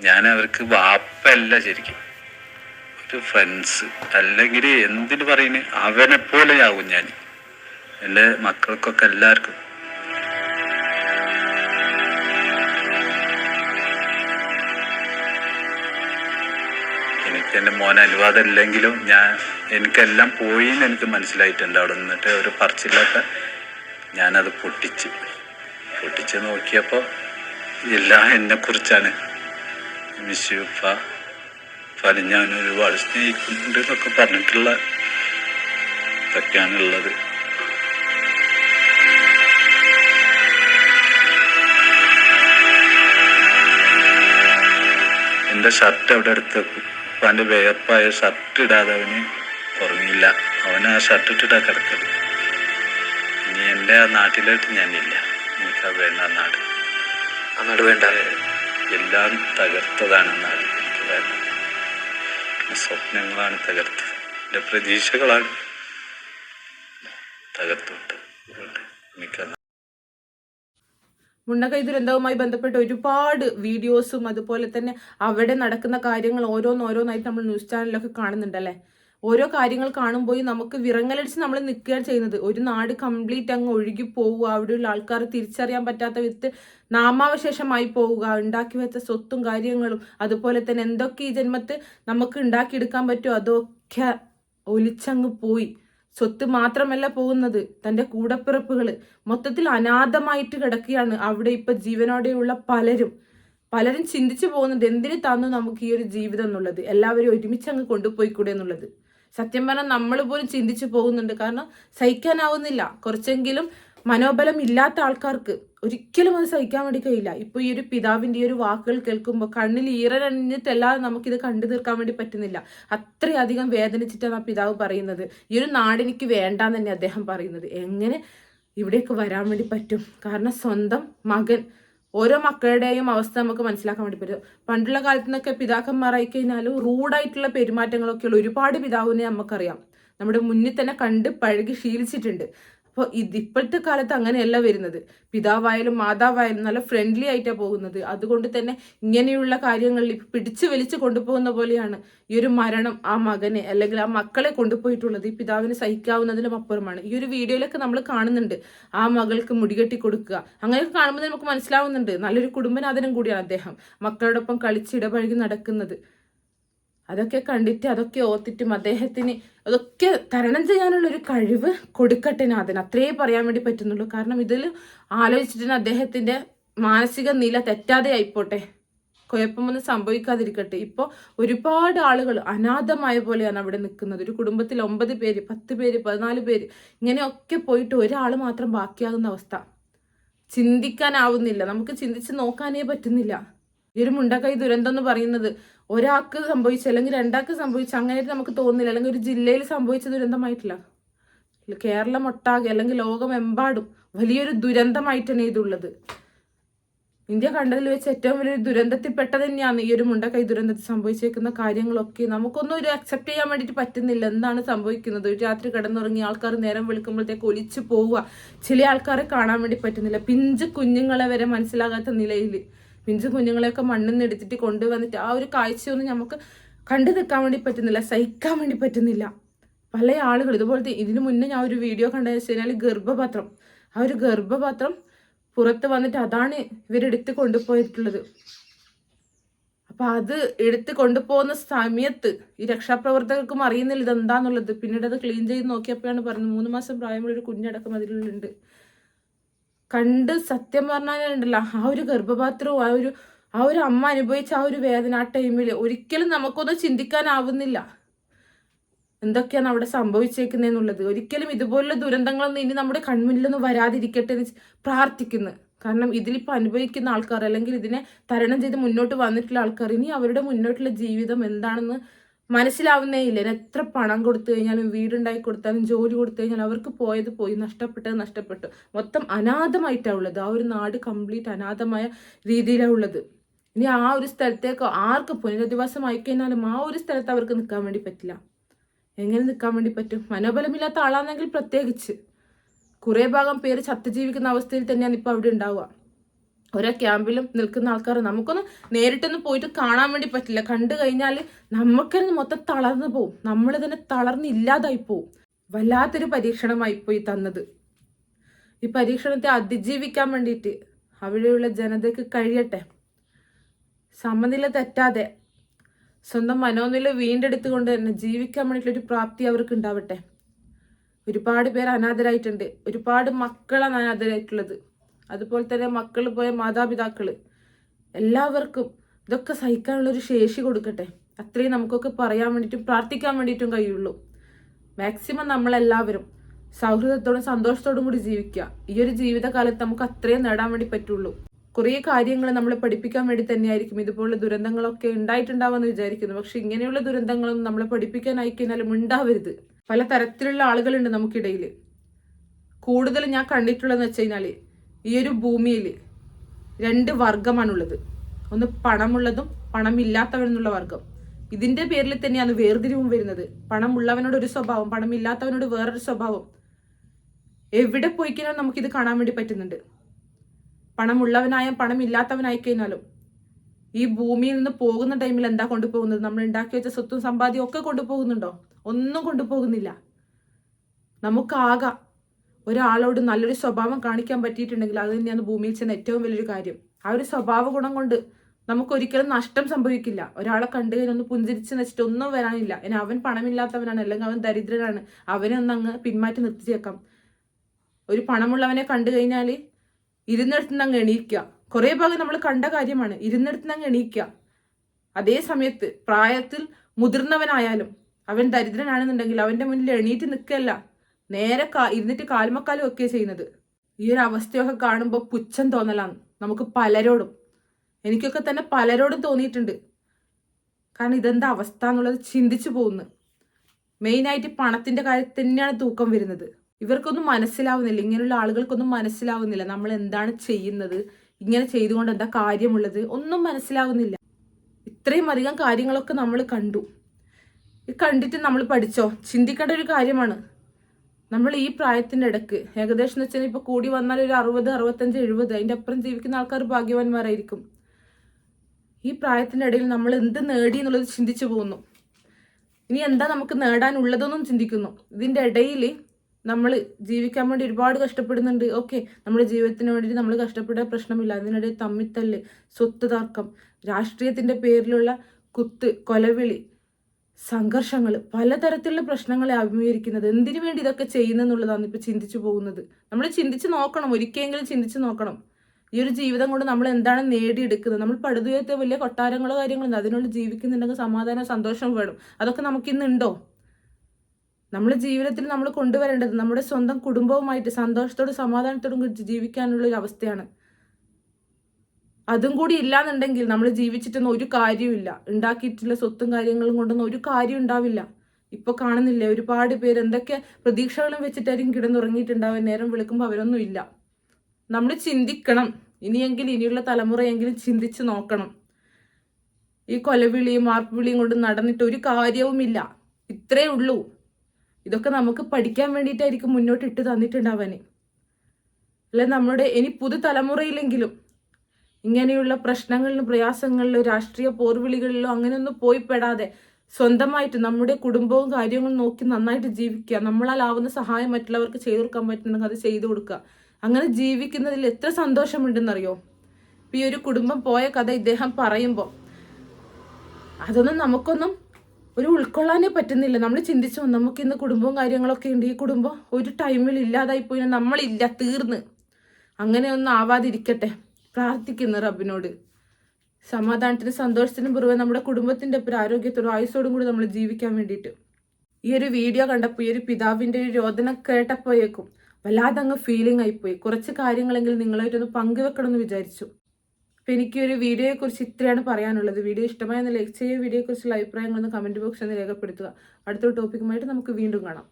ഞാൻ അവർക്ക് വാപ്പല്ല ശരിക്കും. ഒരു ഫ്രണ്ട്സ് അല്ലെങ്കിൽ എന്തിനു പറയുന്നു അവനെ പോലെയാവും ഞാൻ എന്റെ മക്കൾക്കൊക്കെ എല്ലാവർക്കും. എനിക്ക് മോൻ അനുവാദം ഇല്ലെങ്കിലും ഞാൻ എനിക്കെല്ലാം പോയി എന്ന് എനിക്ക് മനസ്സിലായിട്ടുണ്ട്. അവിടെ നിന്നിട്ട് ഒരു പറച്ചിലൊക്കെ ഞാനത് പൊട്ടിച്ച്. പൊട്ടിച്ച് നോക്കിയപ്പോൾ എല്ലാം എന്നെക്കുറിച്ചാണ്. മിസ്യുപ്പ പല ഞാൻ ഒരുപാട് സ്നേഹിക്കുന്നുണ്ട് എന്നൊക്കെ പറഞ്ഞിട്ടുള്ള ഇതൊക്കെയാണുള്ളത് എന്റെ ഷർട്ട് അവിടെ എടുത്ത് അവന്റെ വേർപ്പായ ഷർട്ട് ഇടാതെ അവന് ഉറങ്ങില്ല അവൻ ആ ഷർട്ട് ഇട്ടിട്ടാ കിടക്കത് ഇനി എന്റെ ആ നാട്ടിലോട്ട് ഞാനില്ല. എനിക്ക് ആ വേണ്ട നാട്. ആ നാട് വേണ്ട. എല്ലാം തകർത്തതാണെന്നാണ് എനിക്ക് സ്വപ്നങ്ങളാണ് തകർത്തത്. എന്റെ പ്രതീക്ഷകളാണ് തകർത്തുവിട്ടത്. അതുകൊണ്ട് എനിക്കത് മുണ്ടക്കൈ ദുരന്തവുമായി ബന്ധപ്പെട്ട് ഒരുപാട് വീഡിയോസും അതുപോലെ തന്നെ അവിടെ നടക്കുന്ന കാര്യങ്ങൾ ഓരോന്നോരോന്നായിട്ട് നമ്മൾ ന്യൂസ് ചാനലിലൊക്കെ കാണുന്നുണ്ടല്ലേ? ഓരോ കാര്യങ്ങൾ കാണുമ്പോൾ നമുക്ക് വിറങ്ങലടിച്ച് നമ്മൾ നിൽക്കുകയാണ് ചെയ്യുന്നത്. ഒരു നാട് കംപ്ലീറ്റ് അങ്ങ് ഒഴുകി പോവുക അവിടെയുള്ള ആൾക്കാർ തിരിച്ചറിയാൻ പറ്റാത്ത വിധത്തിൽ നാമാവശേഷമായി പോവുക ഉണ്ടാക്കി വെച്ച സ്വത്തും കാര്യങ്ങളും അതുപോലെ തന്നെ എന്തൊക്കെ ഈ ജന്മത്ത് നമുക്ക് ഉണ്ടാക്കിയെടുക്കാൻ പറ്റുമോ അതൊക്കെ ഒലിച്ചങ്ങ് പോയി. സ്വത്ത് മാത്രമല്ല പോകുന്നത് തന്റെ കൂടപ്പിറപ്പുകൾ മൊത്തത്തിൽ അനാഥമായിട്ട് കിടക്കുകയാണ് അവിടെ ഇപ്പൊ ജീവനോടെയുള്ള പലരും. പലരും ചിന്തിച്ചു പോകുന്നത് എന്തിനു തന്നു നമുക്ക് ഈ ഒരു ജീവിതം എന്നുള്ളത്? എല്ലാവരും ഒരുമിച്ച് അങ്ങ് കൊണ്ടുപോയിക്കൂടെ എന്നുള്ളത്? സത്യം പറഞ്ഞാൽ നമ്മൾ പോലും ചിന്തിച്ചു പോകുന്നുണ്ട്. കാരണം സഹിക്കാനാവുന്നില്ല. കുറച്ചെങ്കിലും മനോബലം ഇല്ലാത്ത ആൾക്കാർക്ക് ഒരിക്കലും അത് സഹിക്കാൻ വേണ്ടി കഴിയില്ല. ഇപ്പൊ ഈ ഒരു പിതാവിന്റെ ഈ ഒരു വാക്കുകൾ കേൾക്കുമ്പോൾ കണ്ണിൽ ഈറനഞ്ഞിട്ടല്ലാതെ നമുക്കിത് കണ്ടു തീർക്കാൻ വേണ്ടി പറ്റുന്നില്ല. അത്രയധികം വേദനിച്ചിട്ടാണ് ആ പിതാവ് പറയുന്നത്. ഈ ഒരു നാടെനിക്ക് വേണ്ടാന്ന് തന്നെ അദ്ദേഹം പറയുന്നത്. എങ്ങനെ ഇവിടേക്ക് വരാൻ വേണ്ടി പറ്റും? കാരണം സ്വന്തം മകൻ ഓരോ മക്കളുടെയും അവസ്ഥ നമുക്ക് മനസ്സിലാക്കാൻ വേണ്ടി പറ്റും. പണ്ടുള്ള കാലത്ത് നിന്നൊക്കെ പിതാക്കന്മാരായി കഴിഞ്ഞാൽ റൂഡായിട്ടുള്ള പെരുമാറ്റങ്ങളൊക്കെയുള്ള ഒരുപാട് പിതാവിനെ നമുക്കറിയാം. നമ്മുടെ മുന്നിൽ തന്നെ കണ്ട് പഴകി ശീലിച്ചിട്ടുണ്ട്. അപ്പോൾ ഇത് ഇപ്പോഴത്തെ കാലത്ത് അങ്ങനെയല്ല വരുന്നത്. പിതാവായാലും മാതാവായാലും നല്ല ഫ്രണ്ട്ലി ആയിട്ടാണ് പോകുന്നത്. അതുകൊണ്ട് തന്നെ ഇങ്ങനെയുള്ള കാര്യങ്ങളിൽ ഇപ്പം പിടിച്ചു വലിച്ചു കൊണ്ടുപോകുന്ന പോലെയാണ് ഈ ഒരു മരണം ആ മകനെ അല്ലെങ്കിൽ ആ മക്കളെ കൊണ്ടുപോയിട്ടുള്ളത്. ഈ പിതാവിന് സഹിക്കാവുന്നതിലും അപ്പുറമാണ്. ഈ ഒരു വീഡിയോയിലൊക്കെ നമ്മൾ കാണുന്നുണ്ട്. ആ മകൾക്ക് മുടികെട്ടി കൊടുക്കുക. അങ്ങനെയൊക്കെ കാണുമ്പോൾ നമുക്ക് മനസ്സിലാവുന്നുണ്ട്. നല്ലൊരു കുടുംബനാഥനും കൂടിയാണ് അദ്ദേഹം. മക്കളോടൊപ്പം കളിച്ചിടപഴകി നടക്കുന്നത്. അതൊക്കെ കണ്ടിട്ട് അതൊക്കെ ഓർത്തിട്ടും അദ്ദേഹത്തിന് അതൊക്കെ തരണം ചെയ്യാനുള്ള ഒരു കഴിവ് കൊടുക്കട്ടെ നാഥൻ. അത്രേ പറയാൻ വേണ്ടി പറ്റുന്നുള്ളൂ. കാരണം ഇതിൽ ആലോചിച്ചിട്ട് അദ്ദേഹത്തിന്റെ മാനസിക നില തെറ്റാതെ ആയിപ്പോട്ടെ. കുഴപ്പമൊന്നും സംഭവിക്കാതിരിക്കട്ടെ. ഇപ്പോൾ ഒരുപാട് ആളുകൾ അനാഥമായ പോലെയാണ് അവിടെ നിൽക്കുന്നത്. ഒരു കുടുംബത്തിൽ ഒമ്പത് പേര് പത്ത് പേര് പതിനാല് പേര് ഇങ്ങനെയൊക്കെ പോയിട്ട് ഒരാൾ മാത്രം ബാക്കിയാകുന്ന അവസ്ഥ. ചിന്തിക്കാനാവുന്നില്ല. നമുക്ക് ചിന്തിച്ച് നോക്കാനേ പറ്റുന്നില്ല. ഈ ഒരു മുണ്ടക്കൈ ദുരന്തം എന്ന് പറയുന്നത് ഒരാൾക്ക് സംഭവിച്ച അല്ലെങ്കിൽ രണ്ടാൾക്ക് സംഭവിച്ച അങ്ങനെ നമുക്ക് തോന്നുന്നില്ല അല്ലെങ്കിൽ ഒരു ജില്ലയിൽ സംഭവിച്ച ദുരന്തമായിട്ടില്ല. കേരളം ഒട്ടാകെ അല്ലെങ്കിൽ ലോകമെമ്പാടും വലിയൊരു ദുരന്തമായിട്ട് തന്നെ ഇതുള്ളത്. ഇന്ത്യ കണ്ടതിൽ വെച്ച് ഏറ്റവും വലിയൊരു ദുരന്തത്തിൽപ്പെട്ടത് തന്നെയാണ് ഈ ഒരു മുണ്ടക്കൈ ദുരന്തത്തിൽ സംഭവിച്ചേക്കുന്ന കാര്യങ്ങളൊക്കെ. നമുക്കൊന്നും ഒരു അക്സെപ്റ്റ് ചെയ്യാൻ വേണ്ടിയിട്ട് പറ്റുന്നില്ല. എന്താണ് സംഭവിക്കുന്നത്? ഒരു രാത്രി കിടന്നുറങ്ങി ആൾക്കാർ നേരം വിളിക്കുമ്പോഴത്തേക്ക് ഒലിച്ചു പോവുക. ചില ആൾക്കാരെ കാണാൻ വേണ്ടി പറ്റുന്നില്ല. പിഞ്ച് കുഞ്ഞുങ്ങളെ വരെ മനസ്സിലാകാത്ത നിലയിൽ പിഞ്ചു കുഞ്ഞുങ്ങളെയൊക്കെ മണ്ണിൽ നിന്ന് എടുത്തിട്ട് കൊണ്ടുവന്നിട്ട് ആ ഒരു കാഴ്ചയൊന്നും നമുക്ക് കണ്ടു നിൽക്കാൻ വേണ്ടി പറ്റുന്നില്ല സഹിക്കാൻ വേണ്ടി പറ്റുന്നില്ല. പല ആളുകൾ ഇതുപോലത്തെ ഇതിനു മുന്നേ ഞാൻ ഒരു വീഡിയോ കണ്ടതെന്ന് വെച്ച് കഴിഞ്ഞാൽ ഗർഭപാത്രം. ആ ഒരു ഗർഭപാത്രം പുറത്ത് വന്നിട്ട് അതാണ് ഇവരെടുത്ത് കൊണ്ടുപോയിട്ടുള്ളത്. അപ്പം അത് എടുത്ത് കൊണ്ടുപോകുന്ന സമയത്ത് ഈ രക്ഷാപ്രവർത്തകർക്കും അറിയുന്നില്ല ഇതെന്താന്നുള്ളത്. പിന്നീട് അത് ക്ലീൻ ചെയ്ത് നോക്കിയപ്പോഴാണ് പറഞ്ഞത് മൂന്ന് മാസം പ്രായമുള്ള ഒരു കുഞ്ഞടക്കം അതിലുണ്ട്. കണ്ട് സത്യം പറഞ്ഞാലുണ്ടല്ലോ ആ ഒരു ഗർഭപാത്രവും ആ ഒരു ആ ഒരു അമ്മ അനുഭവിച്ച ആ ഒരു വേദന ആ ടൈമിൽ ഒരിക്കലും നമുക്കൊന്നും ചിന്തിക്കാനാവുന്നില്ല. എന്തൊക്കെയാണ് അവിടെ സംഭവിച്ചേക്കുന്നതെന്നുള്ളത് ഒരിക്കലും ഇതുപോലുള്ള ദുരന്തങ്ങളൊന്നും ഇനി നമ്മുടെ കൺമുന്നിലൊന്നും വരാതിരിക്കട്ടെ എന്ന് പ്രാർത്ഥിക്കുന്നു. കാരണം ഇതിലിപ്പോൾ അനുഭവിക്കുന്ന ആൾക്കാർ അല്ലെങ്കിൽ ഇതിനെ തരണം ചെയ്ത് മുന്നോട്ട് വന്നിട്ടുള്ള ആൾക്കാർ ഇനി അവരുടെ മുന്നോട്ടുള്ള ജീവിതം എന്താണെന്ന് മനസ്സിലാവുന്നേ ഇല്ല എത്ര പണം കൊടുത്തു കഴിഞ്ഞാലും വീടുണ്ടാക്കി കൊടുത്താലും ജോലി കൊടുത്തു കഴിഞ്ഞാലും അവർക്ക് പോയത് പോയി നഷ്ടപ്പെട്ടത് നഷ്ടപ്പെട്ടു. മൊത്തം അനാഥമായിട്ടാണ് ഉള്ളത്. ആ ഒരു നാട് കംപ്ലീറ്റ് അനാഥമായ രീതിയിലാണ് ഉള്ളത്. ഇനി ആ ഒരു സ്ഥലത്തേക്ക് ആർക്ക് പുനരധിവാസം അയക്കഴിഞ്ഞാലും ആ ഒരു സ്ഥലത്ത് അവർക്ക് നിൽക്കാൻ വേണ്ടി പറ്റില്ല. എങ്ങനെ നിൽക്കാൻ വേണ്ടി പറ്റും? മനോബലമില്ലാത്ത ആളാണെങ്കിൽ പ്രത്യേകിച്ച്. കുറേ ഭാഗം പേര് ചത്തു ജീവിക്കുന്ന അവസ്ഥയിൽ തന്നെയാണ് ഇപ്പോൾ അവിടെ ഉണ്ടാവുക. ഓരോ ക്യാമ്പിലും നിൽക്കുന്ന ആൾക്കാർ നമുക്കൊന്നും നേരിട്ടൊന്നും പോയിട്ട് കാണാൻ വേണ്ടി പറ്റില്ല. കണ്ടു കഴിഞ്ഞാൽ നമുക്കൊന്ന് മൊത്തം തളർന്നു പോവും. നമ്മൾ തന്നെ തളർന്ന് ഇല്ലാതായി പോവും. വല്ലാത്തൊരു പരീക്ഷണമായി പോയി തന്നത്. ഈ പരീക്ഷണത്തെ അതിജീവിക്കാൻ വേണ്ടിയിട്ട് അവിടെയുള്ള ജനതയ്ക്ക് കഴിയട്ടെ. സമനില തെറ്റാതെ സ്വന്തം മനോനില വീണ്ടെടുത്തുകൊണ്ട് തന്നെ ജീവിക്കാൻ വേണ്ടിയിട്ടൊരു പ്രാപ്തി അവർക്ക് ഉണ്ടാവട്ടെ. ഒരുപാട് പേർ അനാഥരായിട്ടുണ്ട്. ഒരുപാട് മക്കളാണ് അനാഥരായിട്ടുള്ളത്. അതുപോലെ തന്നെ മക്കൾ പോയ മാതാപിതാക്കൾ എല്ലാവർക്കും ഇതൊക്കെ സഹിക്കാനുള്ള ഒരു ശേഷി കൊടുക്കട്ടെ. അത്രയും നമുക്കൊക്കെ പറയാൻ വേണ്ടിയിട്ടും പ്രാർത്ഥിക്കാൻ വേണ്ടിയിട്ടും കഴിയുള്ളൂ. മാക്സിമം നമ്മളെല്ലാവരും സൗഹൃദത്തോടും സന്തോഷത്തോടും കൂടി ജീവിക്കുക. ഈ ഒരു ജീവിതകാലത്ത് നമുക്ക് അത്രയും നേടാൻ വേണ്ടി പറ്റുള്ളൂ. കുറേ കാര്യങ്ങൾ നമ്മളെ പഠിപ്പിക്കാൻ വേണ്ടി തന്നെയായിരിക്കും. ഇതുപോലുള്ള ദുരന്തങ്ങളൊക്കെ ഉണ്ടായിട്ടുണ്ടാവുമെന്ന് വിചാരിക്കുന്നു. പക്ഷെ ഇങ്ങനെയുള്ള ദുരന്തങ്ങളൊന്നും നമ്മളെ പഠിപ്പിക്കാൻ അയക്കുന്നാലും ഉണ്ടാവരുത് പല തരത്തിലുള്ള ആളുകളുണ്ട് നമുക്കിടയിൽ കൂടുതൽ ഞാൻ കണ്ടിട്ടുള്ളതെന്ന് വെച്ച് കഴിഞ്ഞാൽ ഈ ഒരു ഭൂമിയിൽ രണ്ട് വർഗമാണുള്ളത്. ഒന്ന് പണമുള്ളതും പണമില്ലാത്തവനെന്നുള്ള വർഗം. ഇതിന്റെ പേരിൽ തന്നെയാണ് വേർതിരിവും വരുന്നത്. പണമുള്ളവനോട് ഒരു സ്വഭാവം പണമില്ലാത്തവനോട് വേറൊരു സ്വഭാവം. എവിടെ പോയി നമുക്ക് നമുക്കിത് കാണാൻ വേണ്ടി പറ്റുന്നുണ്ട്. പണമുള്ളവനായ പണമില്ലാത്തവനായി കഴിഞ്ഞാലും ഈ ഭൂമിയിൽ നിന്ന് പോകുന്ന ടൈമിൽ എന്താ കൊണ്ടുപോകുന്നത്? നമ്മൾ ഉണ്ടാക്കി വെച്ച സ്വത്തും സമ്പാദ്യം ഒക്കെ കൊണ്ടുപോകുന്നുണ്ടോ? ഒന്നും കൊണ്ടുപോകുന്നില്ല. നമുക്കാകാം ഒരാളോട് നല്ലൊരു സ്വഭാവം കാണിക്കാൻ പറ്റിയിട്ടുണ്ടെങ്കിൽ അത് തന്നെയാണ് ഭൂമിയിൽ ചെന്ന ഏറ്റവും വലിയൊരു കാര്യം. ആ ഒരു സ്വഭാവ ഗുണം കൊണ്ട് നമുക്കൊരിക്കലും നഷ്ടം സംഭവിക്കില്ല. ഒരാളെ കണ്ടു കഴിഞ്ഞാൽ ഒന്ന് പുഞ്ചിരിച്ച് വെച്ചിട്ട് ഒന്നും വരാനില്ല. ഇനി അവൻ പണമില്ലാത്തവനാണ് അല്ലെങ്കിൽ അവൻ ദരിദ്രനാണ്. അവനെ ഒന്ന് അങ്ങ് പിന്മാറ്റി നിർത്തിയേക്കാം. ഒരു പണമുള്ളവനെ കണ്ടു കഴിഞ്ഞാൽ ഇരുന്നിടത്തുനിന്ന് അങ്ങ് എണീക്കുക. കുറേ ഭാഗം നമ്മൾ കണ്ട കാര്യമാണ്. ഇരുന്നിടത്തുനിന്ന് അങ്ങ് എണീക്കുക. അതേ സമയത്ത് പ്രായത്തിൽ മുതിർന്നവനായാലും അവൻ ദരിദ്രനാണെന്നുണ്ടെങ്കിൽ അവന്റെ മുന്നിൽ എണീറ്റ് നിൽക്കല്ല നേരെ കാ ഇരുന്നിട്ട് കാൽമക്കാലും ഒക്കെ ചെയ്യുന്നത്. ഈ ഒരു അവസ്ഥയൊക്കെ കാണുമ്പോൾ പുച്ഛം തോന്നലാണ്. നമുക്ക് പലരോടും. എനിക്കൊക്കെ തന്നെ പലരോടും തോന്നിയിട്ടുണ്ട്. കാരണം ഇതെന്താ അവസ്ഥ എന്നുള്ളത് ചിന്തിച്ചു പോകുന്നു. മെയിനായിട്ട് പണത്തിന്റെ കാര്യത്തിൽ തന്നെയാണ് തൂക്കം വരുന്നത്. ഇവർക്കൊന്നും മനസ്സിലാവുന്നില്ല. ഇങ്ങനെയുള്ള ആളുകൾക്കൊന്നും മനസ്സിലാവുന്നില്ല. നമ്മൾ എന്താണ് ചെയ്യുന്നത്? ഇങ്ങനെ ചെയ്തുകൊണ്ട് എന്താ കാര്യമുള്ളത്? ഒന്നും മനസ്സിലാവുന്നില്ല. ഇത്രയും അധികം കാര്യങ്ങളൊക്കെ നമ്മൾ കണ്ടു. കണ്ടിട്ട് നമ്മൾ പഠിച്ചോ? ചിന്തിക്കേണ്ട ഒരു കാര്യമാണ്. നമ്മൾ ഈ പ്രായത്തിന്റെ ഇടയ്ക്ക് ഏകദേശം എന്ന് വെച്ചാൽ ഇപ്പൊ കൂടി വന്നാൽ ഒരു അറുപത് അറുപത്തഞ്ച് എഴുപത് അതിന്റെ അപ്പുറം ജീവിക്കുന്ന ആൾക്കാർ ഭാഗ്യവാന്മാരായിരിക്കും. ഈ പ്രായത്തിന്റെ ഇടയിൽ നമ്മൾ എന്ത് നേടി എന്നുള്ളത് ചിന്തിച്ചു പോകുന്നു. ഇനി എന്താ നമുക്ക് നേടാനുള്ളതെന്നും ചിന്തിക്കുന്നു. ഇതിന്റെ ഇടയിൽ നമ്മൾ ജീവിക്കാൻ വേണ്ടി ഒരുപാട് കഷ്ടപ്പെടുന്നുണ്ട്. ഓക്കെ നമ്മുടെ ജീവിതത്തിന് വേണ്ടി നമ്മൾ കഷ്ടപ്പെടാൻ പ്രശ്നമില്ല. അതിനിടയിൽ തമ്മിത്തല്ല് സ്വത്ത് തർക്കം രാഷ്ട്രീയത്തിന്റെ പേരിലുള്ള കുത്ത് കൊലവിളി സംഘർഷങ്ങൾ പലതരത്തിലുള്ള പ്രശ്നങ്ങളെ അഭിമുഖീകരിക്കുന്നത്. എന്തിനു വേണ്ടി ഇതൊക്കെ ചെയ്യുന്നെന്നുള്ളതാണ് ഇപ്പൊ ചിന്തിച്ചു പോകുന്നത്. നമ്മൾ ചിന്തിച്ച് നോക്കണം ഒരിക്കലെങ്കിലും ചിന്തിച്ച് നോക്കണം. ഈ ഒരു ജീവിതം കൊണ്ട് നമ്മൾ എന്താണ് നേടിയെടുക്കുന്നത്? നമ്മൾ പടുതുയർത്ത വലിയ കൊട്ടാരങ്ങളോ കാര്യങ്ങളോ അതിനുള്ളിൽ ജീവിക്കുന്നുണ്ടെങ്കിൽ സമാധാനം സന്തോഷം വേണം. അതൊക്കെ നമുക്കിന്നുണ്ടോ നമ്മുടെ ജീവിതത്തിൽ നമ്മൾ കൊണ്ടുവരേണ്ടത് നമ്മുടെ സ്വന്തം കുടുംബവുമായിട്ട് സന്തോഷത്തോടും സമാധാനത്തോടും ജീവിക്കാനുള്ള ഒരു അവസ്ഥയാണ്. അതും കൂടി ഇല്ലാന്നുണ്ടെങ്കിൽ നമ്മൾ ജീവിച്ചിട്ടൊന്നും ഒരു കാര്യമില്ല ഉണ്ടാക്കിയിട്ടുള്ള സ്വത്തും കാര്യങ്ങളും കൊണ്ടൊന്നും ഒരു കാര്യം ഉണ്ടാവില്ല. ഇപ്പൊ കാണുന്നില്ലേ ഒരുപാട് പേര് എന്തൊക്കെ പ്രതീക്ഷകളും വെച്ചിട്ടായിരിക്കും കിടന്നുറങ്ങിയിട്ടുണ്ടാവും നേരം വിളിക്കുമ്പോൾ അവരൊന്നും ഇല്ല. നമ്മൾ ചിന്തിക്കണം. ഇനിയെങ്കിലും ഇനിയുള്ള തലമുറയെങ്കിലും ചിന്തിച്ച് നോക്കണം. ഈ കൊലവിളിയും മാർപ്പുവിളിയും കൊണ്ട് നടന്നിട്ട് ഒരു കാര്യവുമില്ല. ഇത്രേ ഉള്ളൂ. ഇതൊക്കെ നമുക്ക് പഠിക്കാൻ വേണ്ടിയിട്ടായിരിക്കും മുന്നോട്ട് ഇട്ട് തന്നിട്ടുണ്ടാവാൻ അല്ലെ നമ്മുടെ ഇനി പുതുതലമുറയിലെങ്കിലും ഇങ്ങനെയുള്ള പ്രശ്നങ്ങളിലും പ്രയാസങ്ങളിലും രാഷ്ട്രീയ പോർവിളികളിലോ അങ്ങനെയൊന്നും പോയി പെടാതെ സ്വന്തമായിട്ട് നമ്മുടെ കുടുംബവും കാര്യങ്ങളും നോക്കി നന്നായിട്ട് ജീവിക്കുക. നമ്മളാലാവുന്ന സഹായം മറ്റുള്ളവർക്ക് ചെയ്തു കൊടുക്കാൻ പറ്റുന്നെങ്കിൽ അത് ചെയ്തു കൊടുക്കുക. അങ്ങനെ ജീവിക്കുന്നതിൽ എത്ര സന്തോഷമുണ്ടെന്നറിയോ? ഈ ഒരു കുടുംബം പോയ കഥ ഇദ്ദേഹം പറയുമ്പോൾ അതൊന്നും നമുക്കൊന്നും ഒരു ഉൾക്കൊള്ളാനേ പറ്റുന്നില്ല. നമ്മൾ ചിന്തിച്ചു നമുക്ക് ഇന്ന് കുടുംബവും കാര്യങ്ങളൊക്കെ ഉണ്ട്. ഈ കുടുംബം ഒരു ടൈമിൽ ഇല്ലാതായി പോയി നമ്മളില്ല തീർന്ന്. അങ്ങനെയൊന്നും ആവാതിരിക്കട്ടെ. പ്രാർത്ഥിക്കുന്നു റബ്ബിനോട്. സമാധാനത്തിനും സന്തോഷത്തിനും പുറമെ നമ്മുടെ കുടുംബത്തിന്റെ ഒപ്പം ആരോഗ്യത്തോടും ആയുസോടും കൂടി നമ്മൾ ജീവിക്കാൻ വേണ്ടിയിട്ട്. ഈ ഒരു വീഡിയോ കണ്ടപ്പോൾ ഈ ഒരു പിതാവിന്റെ ഒരു രോദനം കേട്ടപ്പോയേക്കും വല്ലാതെ അങ്ങ് ഫീലിംഗ് ആയിപ്പോയി. കുറച്ച് കാര്യങ്ങളെങ്കിൽ നിങ്ങളായിട്ടൊന്ന് പങ്കുവെക്കണം എന്ന് വിചാരിച്ചു. അപ്പൊ എനിക്ക് ഒരു വീഡിയോയെ കുറിച്ച് ഇത്രയാണ് പറയാനുള്ളത്. വീഡിയോ ഇഷ്ടമായെന്ന് ലൈക്ക് ചെയ്യുക വീഡിയോയെക്കുറിച്ചുള്ള അഭിപ്രായങ്ങളൊന്ന് കമന്റ് ബോക്സിൽ ഒന്ന് രേഖപ്പെടുത്തുക. അടുത്തൊരു ടോപ്പിക്കുമായിട്ട് നമുക്ക് വീണ്ടും കാണാം.